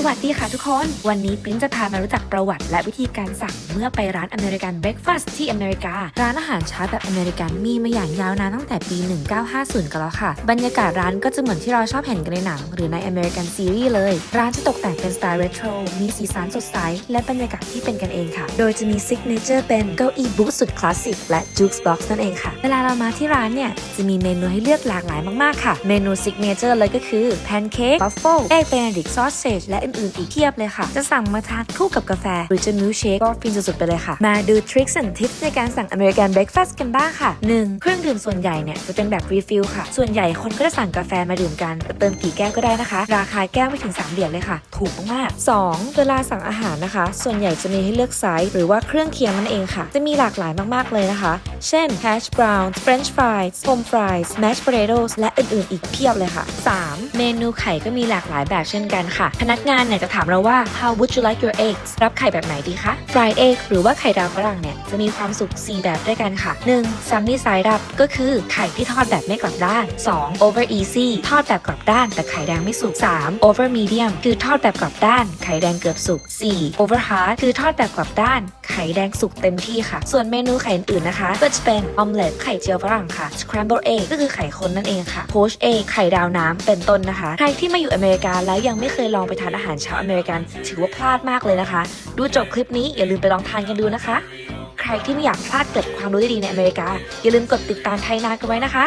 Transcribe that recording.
สวัสดีค่ะทุกคน วันนี้ปริ้นจะพามารู้จักประวัติ และวิธีการสั่งเมื่อไปร้านอเมริกันเบรคฟาสต์ที่อเมริกา ร้านอาหารเช้าแบบอเมริกันมีมาอย่างยาวนานตั้งแต่ปี 1950 กันแล้วค่ะ บรรยากาศร้านก็จะเหมือนที่เราชอบเห็นกันในหนัง หรือในอเมริกันซีรีส์เลย ร้านจะตกแต่งเป็นสไตล์เรโทรมีสีสันสดใส และบรรยากาศที่เป็นกันเองค่ะ โดยจะมีซิกเนเจอร์เป็นเก้าอี้บูธสุดคลาสสิกและจูคบ็อกซ์นั่นเองค่ะ เวลาเรามาที่ร้านเนี่ยจะมีเมนูให้เลือกหลากหลายมากๆค่ะ เมนูซิกเนเจอร์เลยก็คือแพนเค้กบัฟเฟิลเอ็กเบนดิกซอสเซจและอื่นๆอีกเพียบเลยค่ะ จะสั่งมาทานคู่กับกาแฟ หรือจะมิลค์เชคก็ฟินสุดๆไปเลยค่ะ มาดูทริคและทิปในการสั่งอเมริกันเบรคฟาสต์กันบ้างค่ะ 1. เครื่องดื่มส่วนใหญ่เนี่ยจะเป็นแบบรีฟิลค่ะ ส่วนใหญ่คนก็จะสั่งกาแฟมาดื่มกันเติมกี่แก้วก็ได้นะคะ ราคาแก้วไม่ถึง 3 เหรียญเลยค่ะ ถูกมากๆ 2. เวลาสั่งอาหารนะคะ ส่วนใหญ่จะมีให้เลือกไซส์หรือว่าเครื่องเคียงนั่นเองค่ะ จะมีหลากหลายมากๆเลยนะคะ เช่น hash brown french fries home fries mashed potatoes และอื่นๆ อีกเพียบเลยค่ะ 3. เมนูไข่ก็มีหลากหลายแบบเช่นกันค่ะ พนักงานเนี่ยจะถามเราว่า how would you like your eggs รับไข่แบบไหนดีคะ fried egg หรือว่าไข่ดาวฝรั่งเนี่ยจะมีความสุก4แบบด้วยกันค่ะ 1. sunny side up ก็คือไข่ที่ทอดแบบไม่กลับด้าน 2. over easy ทอดแบบกลับด้าน แต่ไข่แดงไม่สุก 3. over medium คือทอดแบบกลับด้าน ไข่แดงเกือบสุก 4. over hard คือทอดแบบกลับด้าน ข่แดงสุกเต็มที่ค่ะ ส่วนเมนูไข่อื่นนะคะ ก็จะเป็น omelette ไข่เจียวฝรั่งค่ะ scramble egg ก็คือไข่คนนั่นเองค่ะ poached egg ไข่ดาวน้ำเป็นต้นนะคะ ใครที่มาอยู่อเมริกาแล้วยังไม่เคยลองไปทานอาหารเช้าอเมริกัน ถือว่าพลาดมากเลยนะคะ ดูจบคลิปนี้อย่าลืมไปลองทานกันดูนะคะ ใครที่ไม่อยากพลาดเกร็ดความรู้ดีๆในอเมริกา อย่าลืมกดติดตามไทยนานกันไว้นะคะ